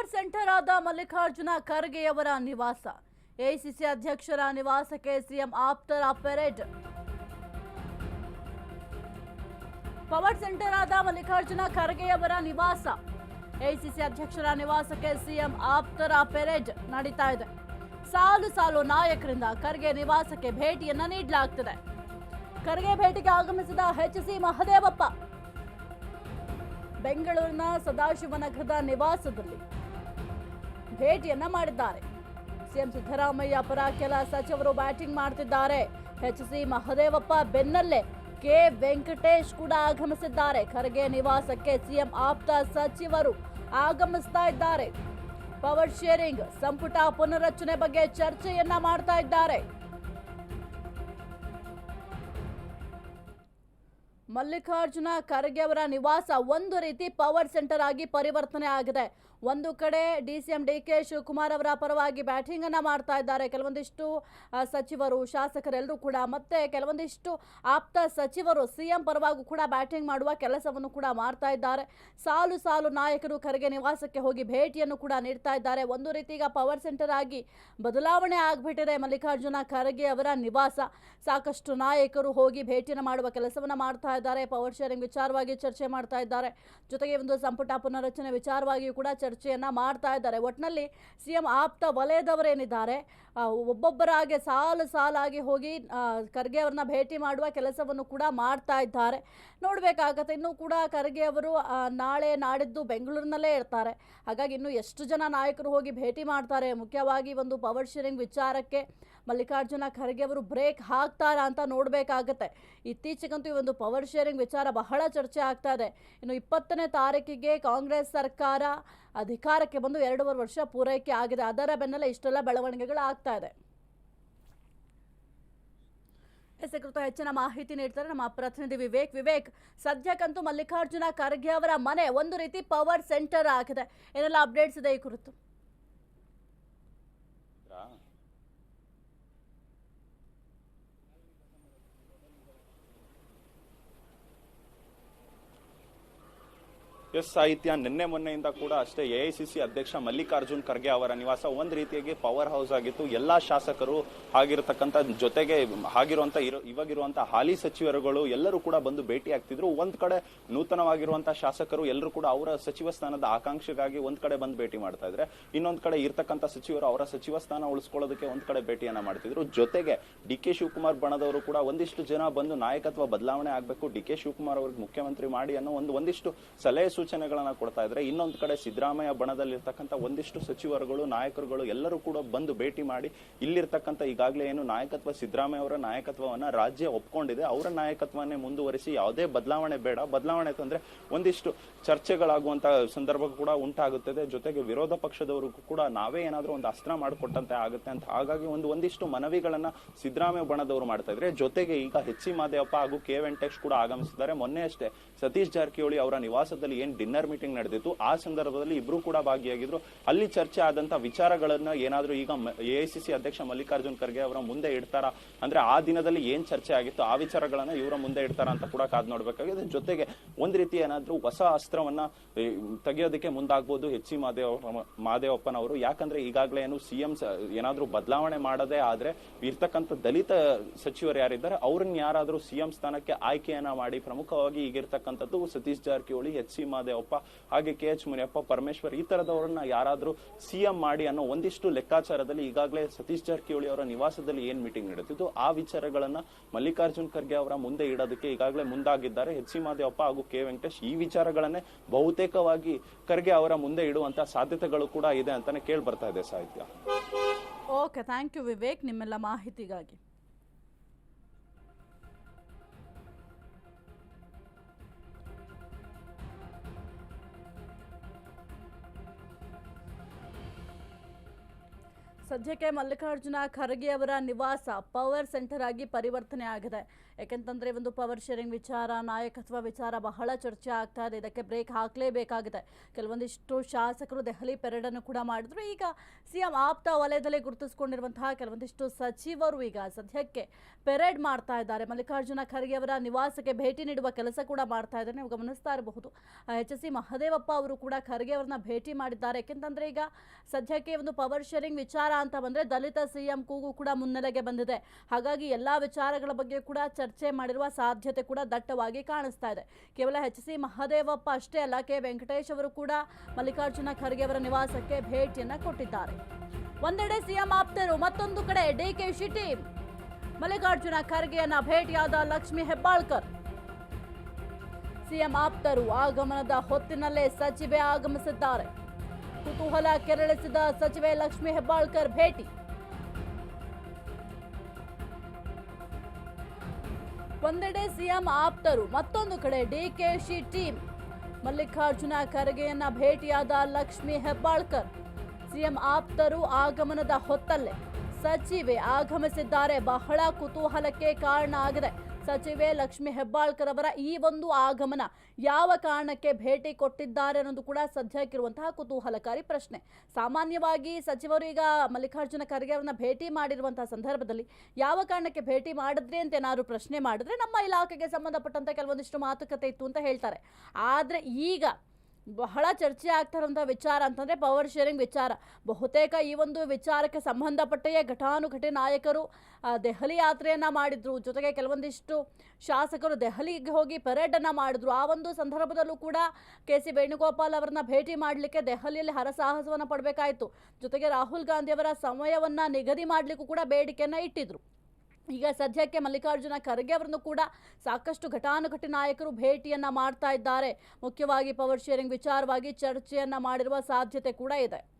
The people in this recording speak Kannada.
ಪವರ್ ಸೆಂಟರ್ ಆದ ಮಲ್ಲಿಕಾರ್ಜುನ ಖರ್ಗೆಯವರ ನಿವಾಸ. ಎಐಸಿಸಿ ಅಧ್ಯಕ್ಷರ ನಿವಾಸಕ್ಕೆ ಸಿಎಂ ಆಪ್ತರ ಪೆರೇಡ್. ಪವರ್ ಸೆಂಟರ್ ಆದ ಮಲ್ಲಿಕಾರ್ಜುನ ಖರ್ಗೆಯವರ ನಿವಾಸ. ಎಐಸಿಸಿ ಅಧ್ಯಕ್ಷರ ನಿವಾಸಕ್ಕೆ ಸಿಎಂ ಆಪ್ತರ ಪೆರೇಡ್ ನಡೀತಾ ಇದೆ. ಸಾಲು ಸಾಲು ನಾಯಕರಿಂದ ಖರ್ಗೆ ನಿವಾಸಕ್ಕೆ ಭೇಟಿಯನ್ನ ನೀಡಲಾಗ್ತಿದೆ. ಖರ್ಗೆ ಭೇಟಿಗೆ ಆಗಮಿಸಿದ ಎಚ್ ಸಿ ಮಹದೇವಪ್ಪ. ಬೆಂಗಳೂರಿನ ಸದಾಶಿವನಗರದ ನಿವಾಸದಲ್ಲಿ ಭೇಟಿಯನ್ನ ಮಾಡಿದ್ದಾರೆ. ಸಿಎಂ ಸಿದ್ದರಾಮಯ್ಯ ಪರ ಕೆಲ ಸಚಿವರು ಬ್ಯಾಟಿಂಗ್ ಮಾಡ್ತಿದ್ದಾರೆ. ಎಚ್ ಸಿ ಮಹದೇವಪ್ಪ ಬೆನ್ನಲ್ಲೇ ಕೆ. ವೆಂಕಟೇಶ್ ಕೂಡ ಆಗಮಿಸಿದ್ದಾರೆ. ಖರ್ಗೆ ನಿವಾಸಕ್ಕೆ ಸಿಎಂ ಆಪ್ತ ಸಚಿವರು ಆಗಮಿಸ್ತಾ ಇದ್ದಾರೆ. ಪವರ್ ಶೇರಿಂಗ್, ಸಂಪುಟ ಪುನರಚನೆ ಬಗ್ಗೆ ಚರ್ಚೆಯನ್ನ ಮಾಡ್ತಾ ಇದ್ದಾರೆ. ಮಲ್ಲಿಕಾರ್ಜುನ ಖರ್ಗೆ ಅವರ ನಿವಾಸ ಒಂದು ರೀತಿ ಪವರ್ ಸೆಂಟರ್ ಆಗಿ ಪರಿವರ್ತನೆ ಆಗಿದೆ. ಒಂದು ಕಡೆ D C M D K Shivakumar ಅವರ ಪರವಾಗಿ ಬ್ಯಾಟಿಂಗ್ ಅನ್ನ ಮಾಡ್ತಾ ಇದ್ದಾರೆ. ಕೆಲವೊಂದಿಷ್ಟು ಸಚಿವರು, ಶಾಸಕರೆಲ್ಲರೂ ಕೂಡ ಮತ್ತೆ ಕೆಲವೊಂದಿಷ್ಟು ಆಪ್ತ ಸಚಿವರು ಸಿಎಂ ಪರವಾಗೂ ಕೂಡ ಬ್ಯಾಟಿಂಗ್ ಮಾಡುವ ಕೆಲಸವನ್ನು ಕೂಡ ಮಾಡ್ತಾ ಇದ್ದಾರೆ. ಸಾಲು ಸಾಲು ನಾಯಕರು ಖರ್ಗೆ ನಿವಾಸಕ್ಕೆ ಹೋಗಿ ಭೇಟಿಯನ್ನು ಕೂಡ ನೀಡ್ತಾ ಇದ್ದಾರೆ. ಒಂದು ರೀತಿ ಈಗ ಪವರ್ ಸೆಂಟರ್ ಆಗಿ ಬದಲಾವಣೆ ಆಗಿಬಿಟ್ಟಿದೆ ಮಲ್ಲಿಕಾರ್ಜುನ ಖರ್ಗೆ ಅವರ ನಿವಾಸ. ಸಾಕಷ್ಟು ನಾಯಕರು ಹೋಗಿ ಭೇಟಿಯನ್ನು ಮಾಡುವ ಕೆಲಸವನ್ನು ಮಾಡ್ತಾ ಇದ್ದಾರೆ. ಪವರ್ ಶೇರಿಂಗ್ ವಿಚಾರವಾಗಿ ಚರ್ಚೆ ಮಾಡ್ತಾ ಇದ್ದಾರೆ. ಜೊತೆಗೆ ಒಂದು ಸಂಪುಟ ಪುನರಚನೆ ವಿಚಾರವಾಗಿಯೂ ಕೂಡ ಚರ್ಚೆಯನ್ನ ಮಾಡ್ತಾ ಇದ್ದಾರೆ. ಒಟ್ಟಿನಲ್ಲಿ ಸಿ ಎಂ ಆಪ್ತ ವಲಯದವರೇನಿದ್ದಾರೆ ಒಬ್ಬೊಬ್ಬರಾಗೆ ಸಾಲು ಸಾಲಾಗಿ ಹೋಗಿ ಖರ್ಗೆ ಅವ್ರನ್ನ ಭೇಟಿ ಮಾಡುವ ಕೆಲಸವನ್ನು ಕೂಡ ಮಾಡ್ತಾ ಇದ್ದಾರೆ. ನೋಡಬೇಕಾಗತ್ತೆ, ಇನ್ನೂ ಕೂಡ ಖರ್ಗೆ ಅವರು ನಾಳೆ ನಾಡಿದ್ದು ಬೆಂಗಳೂರಿನಲ್ಲೇ ಇರ್ತಾರೆ. ಹಾಗಾಗಿ ಇನ್ನು ಎಷ್ಟು ಜನ ನಾಯಕರು ಹೋಗಿ ಭೇಟಿ ಮಾಡ್ತಾರೆ, ಮುಖ್ಯವಾಗಿ ಒಂದು ಪವರ್ ಶೇರಿಂಗ್ ವಿಚಾರಕ್ಕೆ ಮಲ್ಲಿಕಾರ್ಜುನ ಖರ್ಗೆ ಅವರು ಬ್ರೇಕ್ ಹಾಕ್ತಾರಾ ಅಂತ ನೋಡಬೇಕಾಗತ್ತೆ. ಇತ್ತೀಚೆಗಂತೂ ಈ ಒಂದು ಪವರ್ ಶೇರಿಂಗ್ ವಿಚಾರ ಬಹಳ ಚರ್ಚೆ ಆಗ್ತಾ ಇದೆ. ಇನ್ನು ಇಪ್ಪತ್ತನೇ ತಾರೀಕಿಗೆ ಕಾಂಗ್ರೆಸ್ ಸರ್ಕಾರ ಅಧಿಕಾರಕ್ಕೆ ಬಂದು ಎರಡೂವರೆ ವರ್ಷ ಪೂರೈಕೆ ಆಗಿದೆ. ಅದರ ಬೆನ್ನಲ್ಲೇ ಇಷ್ಟೆಲ್ಲ ಬೆಳವಣಿಗೆಗಳು ಆಗ್ತಾ ಇದೆ. ಎಸ್ ಕುರಿತ ಹೆಚ್ಚಿನ ಮಾಹಿತಿ ನೀಡ್ತಾರೆ ನಮ್ಮ ಪ್ರತಿನಿಧಿ ವಿವೇಕ್. ವಿವೇಕ್, ಸದ್ಯಕ್ಕಂತೂ ಮಲ್ಲಿಕಾರ್ಜುನ ಖರ್ಗೆ ಅವರ ಮನೆ ಒಂದು ರೀತಿ ಪವರ್ ಸೆಂಟರ್ ಆಗಿದೆ. ಏನೆಲ್ಲ ಅಪ್ಡೇಟ್ಸ್ ಇದೆ ಈ ಕುರಿತು? ಎಸ್ ಸಾಹಿತ್ಯ ನಿನ್ನೆ ಮೊನ್ನೆಯಿಂದ ಕೂಡ ಅಷ್ಟೇ ಎಐಸಿಸಿ ಅಧ್ಯಕ್ಷ ಮಲ್ಲಿಕಾರ್ಜುನ್ ಖರ್ಗೆ ಅವರ ನಿವಾಸ ಒಂದ್ ರೀತಿಯಾಗಿ ಪವರ್ ಹೌಸ್ ಆಗಿತ್ತು. ಎಲ್ಲಾ ಶಾಸಕರು ಆಗಿರತಕ್ಕಂತ ಜೊತೆಗೆ ಆಗಿರುವಂತ ಇರೋ- ಹಾಲಿ ಸಚಿವರುಗಳು ಎಲ್ಲರೂ ಕೂಡ ಬಂದು ಭೇಟಿ ಆಗ್ತಿದ್ರು. ಒಂದ್ ಕಡೆ ನೂತನವಾಗಿರುವಂತಹ ಶಾಸಕರು ಎಲ್ಲರೂ ಕೂಡ ಅವರ ಸಚಿವ ಸ್ಥಾನದ ಆಕಾಂಕ್ಷೆಗಾಗಿ ಒಂದ್ ಕಡೆ ಬಂದು ಭೇಟಿ ಮಾಡ್ತಾ ಇದ್ರೆ, ಇನ್ನೊಂದ್ ಕಡೆ ಇರ್ತಕ್ಕಂಥ ಸಚಿವರು ಅವರ ಸಚಿವ ಸ್ಥಾನ ಉಳಿಸ್ಕೊಳ್ಳೋದಕ್ಕೆ ಒಂದ್ ಕಡೆ ಭೇಟಿಯನ್ನ ಮಾಡ್ತಿದ್ರು. ಜೊತೆಗೆ ಡಿ ಕೆ ಶಿವಕುಮಾರ್ ಬಣದವರು ಕೂಡ ಒಂದಿಷ್ಟು ಜನ ಬಂದು ನಾಯಕತ್ವ ಬದಲಾವಣೆ ಆಗಬೇಕು, ಡಿ ಕೆ ಶಿವಕುಮಾರ್ ಅವ್ರಿಗೆ ಮುಖ್ಯಮಂತ್ರಿ ಮಾಡಿ ಅನ್ನೋ ಒಂದು, ಒಂದಿಷ್ಟು ಸಲಹೆ ಸೂಚನೆಗಳನ್ನ ಕೊಡ್ತಾ ಇದ್ರೆ ಇನ್ನೊಂದು ಕಡೆ ಸಿದ್ದರಾಮಯ್ಯ ಬಣದಲ್ಲಿರ್ತಕ್ಕಂಥ ಒಂದಿಷ್ಟು ಸಚಿವರುಗಳು, ನಾಯಕರುಗಳು ಎಲ್ಲರೂ ಕೂಡ ಬಂದು ಭೇಟಿ ಮಾಡಿ ಇಲ್ಲಿರ್ತಕ್ಕಂಥ ಈಗಾಗಲೇ ಏನು ನಾಯಕತ್ವ ಸಿದ್ದರಾಮಯ್ಯ ಅವರ ನಾಯಕತ್ವವನ್ನ ರಾಜ್ಯ ಒಪ್ಕೊಂಡಿದೆ. ಅವರ ನಾಯಕತ್ವನೇ ಮುಂದುವರಿಸಿ ಯಾವುದೇ ಬದಲಾವಣೆ ಬೇಡ. ಬದಲಾವಣೆ ತಂದ್ರೆ ಒಂದಿಷ್ಟು ಚರ್ಚೆಗಳಾಗುವಂಥ ಸಂದರ್ಭ ಕೂಡ ಉಂಟಾಗುತ್ತದೆ. ಜೊತೆಗೆ ವಿರೋಧ ಪಕ್ಷದವರಿಗೂ ಕೂಡ ನಾವೇ ಏನಾದರೂ ಒಂದು ಅಸ್ತ್ರ ಮಾಡಿಕೊಟ್ಟಂತೆ ಆಗುತ್ತೆ ಅಂತ. ಹಾಗಾಗಿ ಒಂದು ಒಂದಿಷ್ಟು ಮನವಿಗಳನ್ನ ಸಿದ್ದರಾಮಯ್ಯ ಬಣದವರು ಮಾಡ್ತಾ ಇದ್ರೆ ಜೊತೆಗೆ ಈಗ ಹೆಚ್ ಸಿ ಮಾದೇವಪ್ಪ ಹಾಗೂ ಕೆ ವೆಂಕಟೇಶ್ ಕೂಡ ಆಗಮಿಸಿದ್ದಾರೆ. ಮೊನ್ನೆ ಅಷ್ಟೇ ಸತೀಶ್ ಜಾರಕಿಹೊಳಿ ಅವರ ನಿವಾಸದಲ್ಲಿ ಏನ್ ಡಿನ್ನರ್ ಮೀಟಿಂಗ್ ನಡೆದಿತ್ತು. ಆ ಸಂದರ್ಭದಲ್ಲಿ ಇಬ್ರು ಕೂಡ ಭಾಗಿಯಾಗಿದ್ರು. ಅಲ್ಲಿ ಚರ್ಚೆ ಆದಂತ ವಿಚಾರಗಳನ್ನ ಏನಾದ್ರೂ ಈಗ ಎಐಸಿಸಿ ಅಧ್ಯಕ್ಷ ಮಲ್ಲಿಕಾರ್ಜುನ್ ಖರ್ಗೆ ಅವರ ಮುಂದೆ ಇಡ್ತಾರ? ಅಂದ್ರೆ ಆ ದಿನದಲ್ಲಿ ಏನ್ ಚರ್ಚೆ ಆಗಿತ್ತು? ಆ ವಿಚಾರಗಳನ್ನ ಇವರ ಮುಂದೆ ಇಡ್ತಾರ ಅಂತ ಕೂಡ ಕಾದ್ ನೋಡ್ಬೇಕಾಗಿದೆ. ಜೊತೆಗೆ ಒಂದ್ ರೀತಿ ಏನಾದ್ರೂ ಹೊಸ ಅಸ್ತ್ರವನ್ನ ತೆಗೆಯೋದಕ್ಕೆ ಮುಂದಾಗ್ಬೋದು ಎಚ್ ಸಿ ಮಾದೇವ ಮಾದೇವಪ್ಪನವರು ಯಾಕಂದ್ರೆ ಈಗಾಗಲೇ ಏನು ಸಿಎಂ ಏನಾದ್ರೂ ಬದಲಾವಣೆ ಮಾಡದೇ ಆದ್ರೆ ಇರ್ತಕ್ಕಂಥ ದಲಿತ ಸಚಿವರು ಯಾರಿದ್ದಾರೆ, ಅವ್ರನ್ನ ಯಾರಾದ್ರೂ ಸಿಎಂ ಸ್ಥಾನಕ್ಕೆ ಆಯ್ಕೆಯನ್ನ ಮಾಡಿ ಪ್ರಮುಖವಾಗಿ ಈಗಿರ್ತಕ್ಕಂಥದ್ದು ಸತೀಶ್ ಜಾರಕಿಹೊಳಿ ಎಚ್ ಸಿ ಮಾದೇವಪ್ಪ ಹಾಗೆ ಕೆ. ಎಚ್. ಮುನಿಯಪ್ಪ, ಪರಮೇಶ್ವರ್ ಈ ತರದವರನ್ನ ಯಾರಾದ್ರೂ ಸಿಎಂ ಮಾಡಿ ಅನ್ನೋ ಒಂದಿಷ್ಟು ಲೆಕ್ಕಾಚಾರದಲ್ಲಿ ಈಗಾಗಲೇ ಸತೀಶ್ ಜಾರಕಿಹೊಳಿ ಅವರ ನಿವಾಸದಲ್ಲಿ ಏನ್ ಮೀಟಿಂಗ್ ನಡೆದಿದ್ದು, ಆ ವಿಚಾರಗಳನ್ನ ಮಲ್ಲಿಕಾರ್ಜುನ್ ಖರ್ಗೆ ಅವರ ಮುಂದೆ ಇಡೋದಕ್ಕೆ ಈಗಾಗಲೇ ಮುಂದಾಗಿದ್ದಾರೆ. ಎಚ್. ಸಿ. ಮಾದೇವಪ್ಪ ಹಾಗೂ ಕೆ. ವೆಂಕಟೇಶ್ ಈ ವಿಚಾರಗಳನ್ನೇ ಬಹುತೇಕವಾಗಿ ಖರ್ಗೆ ಅವರ ಮುಂದೆ ಇಡುವಂತ ಸಾಧ್ಯತೆಗಳು ಕೂಡ ಇದೆ ಅಂತಾನೆ ಕೇಳಿ ಬರ್ತಾ ಇದೆ ಸಾಹಿತ್ಯ. ಓಕೆ ಥ್ಯಾಂಕ್ ಯು ವಿವೇಕ್ ನಿಮ್ಮೆಲ್ಲ ಮಾಹಿತಿಗಾಗಿ. ಸದ್ಯಕ್ಕೆ ಮಲ್ಲಿಕಾರ್ಜುನ ಖರ್ಗೆ ಅವರ ನಿವಾಸ ಪವರ್ ಸೆಂಟರ್ ಆಗಿ ಪರಿವರ್ತನೆ ಆಗಿದೆ. ಯಾಕೆಂತಂದ್ರೆ ಒಂದು ಪವರ್ ಶೇರಿಂಗ್ ವಿಚಾರ, ನಾಯಕತ್ವ ವಿಚಾರ ಬಹಳ ಚರ್ಚೆ ಆಗ್ತಾ ಇದೆ. ಇದಕ್ಕೆ ಬ್ರೇಕ್ ಹಾಕಲೇಬೇಕಾಗಿದೆ. ಕೆಲವೊಂದಿಷ್ಟು ಶಾಸಕರು ದೆಹಲಿ ಪೆರೇಡ್ ಅನ್ನು ಕೂಡ ಮಾಡಿದ್ರು. ಈಗ ಸಿಎಂ ಆಪ್ತ ವಲಯದಲ್ಲಿ ಗುರುತಿಸಿಕೊಂಡಿರುವಂತಹ ಕೆಲವೊಂದಿಷ್ಟು ಸಚಿವರು ಈಗ ಸದ್ಯಕ್ಕೆ ಪೆರೇಡ್ ಮಾಡ್ತಾ ಇದ್ದಾರೆ. ಮಲ್ಲಿಕಾರ್ಜುನ ಖರ್ಗೆ ಅವರ ನಿವಾಸಕ್ಕೆ ಭೇಟಿ ನೀಡುವ ಕೆಲಸ ಕೂಡ ಮಾಡ್ತಾ ಇದ್ದಾರೆ. ನೀವು ಗಮನಿಸ್ತಾ ಇರಬಹುದು. ಎಚ್ ಎಸ್ ಸಿ ಮಹದೇವಪ್ಪ ಅವರು ಕೂಡ ಖರ್ಗೆ ಅವರನ್ನ ಭೇಟಿ ಮಾಡಿದ್ದಾರೆ. ಯಾಕೆಂತಂದ್ರೆ ಈಗ ಸದ್ಯಕ್ಕೆ ಒಂದು ಪವರ್ ಶೇರಿಂಗ್ ವಿಚಾರ ಅಂತ ಬಂದ್ರೆ ದಲಿತ ಸಿಎಂ ಕೂಗು ಕೂಡ ಮುನ್ನೆಲೆಗೆ ಬಂದಿದೆ. ಹಾಗಾಗಿ ಎಲ್ಲಾ ವಿಚಾರಗಳ ಬಗ್ಗೆ ಕೂಡ ಚರ್ಚೆ ಮಾಡಿರುವ ಸಾಧ್ಯತೆ ಕೂಡ ದಟ್ಟವಾಗಿ ಕಾಣಿಸ್ತಾ ಇದೆ. ಕೇವಲ ಎಚ್ ಸಿ ಮಹದೇವಪ್ಪ ಅಷ್ಟೇ ಅಲ್ಲ, ಕೆ ವೆಂಕಟೇಶ್ ಅವರು ಕೂಡ ಮಲ್ಲಿಕಾರ್ಜುನ ಖರ್ಗೆ ಅವರ ನಿವಾಸಕ್ಕೆ ಭೇಟಿಯನ್ನು ಕೊಟ್ಟಿದ್ದಾರೆ. ಒಂದೆಡೆ ಸಿಎಂ ಆಪ್ತರು, ಮತ್ತೊಂದು ಕಡೆ ಡಿ ಕೆ ಶಿ ಶಿಟಿ ಮಲ್ಲಿಕಾರ್ಜುನ ಖರ್ಗೆಯನ್ನ ಭೇಟಿಯಾದ ಲಕ್ಷ್ಮಿ ಹೆಬ್ಬಾಳ್ಕರ್. ಸಿಎಂ ಆಪ್ತರು ಆಗಮನದ ಹೊತ್ತಿನಲ್ಲೇ ಸಚಿವೆ ಆಗಮಿಸಿದ್ದಾರೆ. ಕುತೂಹಲ ಕೆರಳಿಸಿದ ಸಚಿವೆ ಲಕ್ಷ್ಮಿ ಹೆಬ್ಬಾಳ್ಕರ್ ಭೇಟಿ. ಒಂದೆಡೆ ಸಿಎಂ ಆಪ್ತರು, ಮತ್ತೊಂದು ಕಡೆ ಡಿಕೆಶಿ ಟೀಮ್. ಮಲ್ಲಿಕಾರ್ಜುನ ಖರ್ಗೆಯನ್ನ ಭೇಟಿಯಾದ ಲಕ್ಷ್ಮಿ ಹೆಬ್ಬಾಳ್ಕರ್, ಸಿಎಂ ಆಪ್ತರು ಆಗಮನದ ಹೊತ್ತಲ್ಲೇ ಸಚಿವೆ ಆಗಮಿಸಿದ್ದಾರೆ. ಬಹಳ ಕುತೂಹಲಕ್ಕೆ ಕಾರಣ ಆಗಿದೆ. ಸಚಿವೆ ಲಕ್ಷ್ಮಿ ಹೆಬ್ಬಾಳ್ಕರ್ ಅವರ ಈ ಒಂದು ಆಗಮನ ಯಾವ ಕಾರಣಕ್ಕೆ ಭೇಟಿ ಕೊಟ್ಟಿದ್ದಾರೆ ಅನ್ನೋದು ಕೂಡ ಸದ್ಯಕ್ಕಿರುವಂತಹ ಕುತೂಹಲಕಾರಿ ಪ್ರಶ್ನೆ. ಸಾಮಾನ್ಯವಾಗಿ ಸಚಿವರು ಈಗ ಮಲ್ಲಿಕಾರ್ಜುನ ಖರ್ಗೆ ಅವರನ್ನ ಭೇಟಿ ಮಾಡಿರುವಂತಹ ಸಂದರ್ಭದಲ್ಲಿ ಯಾವ ಕಾರಣಕ್ಕೆ ಭೇಟಿ ಮಾಡಿದ್ರೆ ಅಂತ ಏನಾದ್ರು ಪ್ರಶ್ನೆ ಮಾಡಿದ್ರೆ ನಮ್ಮ ಇಲಾಖೆಗೆ ಸಂಬಂಧಪಟ್ಟಂತ ಕೆಲವೊಂದಿಷ್ಟು ಮಾತುಕತೆ ಇತ್ತು ಅಂತ ಹೇಳ್ತಾರೆ. ಆದ್ರೆ ಈಗ ಬಹಳ ಚರ್ಚೆ ಆಗ್ತಾ ಇರುವಂಥ ವಿಚಾರ ಅಂತಂದರೆ ಪವರ್ ಶೇರಿಂಗ್ ವಿಚಾರ. ಬಹುತೇಕ ಈ ಒಂದು ವಿಚಾರಕ್ಕೆ ಸಂಬಂಧಪಟ್ಟೆಯೇ ಘಟಾನುಘಟಿ ನಾಯಕರು ದೆಹಲಿ ಯಾತ್ರೆಯನ್ನು ಮಾಡಿದ್ರು. ಜೊತೆಗೆ ಕೆಲವೊಂದಿಷ್ಟು ಶಾಸಕರು ದೆಹಲಿಗೆ ಹೋಗಿ ಪೆರೇಡನ್ನು ಮಾಡಿದ್ರು. ಆ ಒಂದು ಸಂದರ್ಭದಲ್ಲೂ ಕೂಡ ಕೆ ಸಿ ವೇಣುಗೋಪಾಲ್ ಅವರನ್ನ ಭೇಟಿ ಮಾಡಲಿಕ್ಕೆ ದೆಹಲಿಯಲ್ಲಿ ಹರಸಾಹಸವನ್ನು ಪಡಬೇಕಾಯಿತು. ಜೊತೆಗೆ ರಾಹುಲ್ ಗಾಂಧಿಯವರ ಸಮಯವನ್ನು ನಿಗದಿ ಮಾಡಲಿಕ್ಕೂ ಕೂಡ ಬೇಡಿಕೆಯನ್ನು ಇಟ್ಟಿದ್ರು. ಈಗ ಸದ್ಯಕ್ಕೆ ಮಲ್ಲಿಕಾರ್ಜುನ ಖರ್ಗೆ ಅವರನ್ನು ಕೂಡ ಸಾಕಷ್ಟು ಘಟಾನುಘಟಿ ನಾಯಕರು ಭೇಟಿಯನ್ನ ಮಾಡ್ತಾ ಇದ್ದಾರೆ. ಮುಖ್ಯವಾಗಿ ಪವರ್ ಶೇರಿಂಗ್ ವಿಚಾರವಾಗಿ ಚರ್ಚೆಯನ್ನ ಮಾಡಿರುವ ಸಾಧ್ಯತೆ ಕೂಡ ಇದೆ.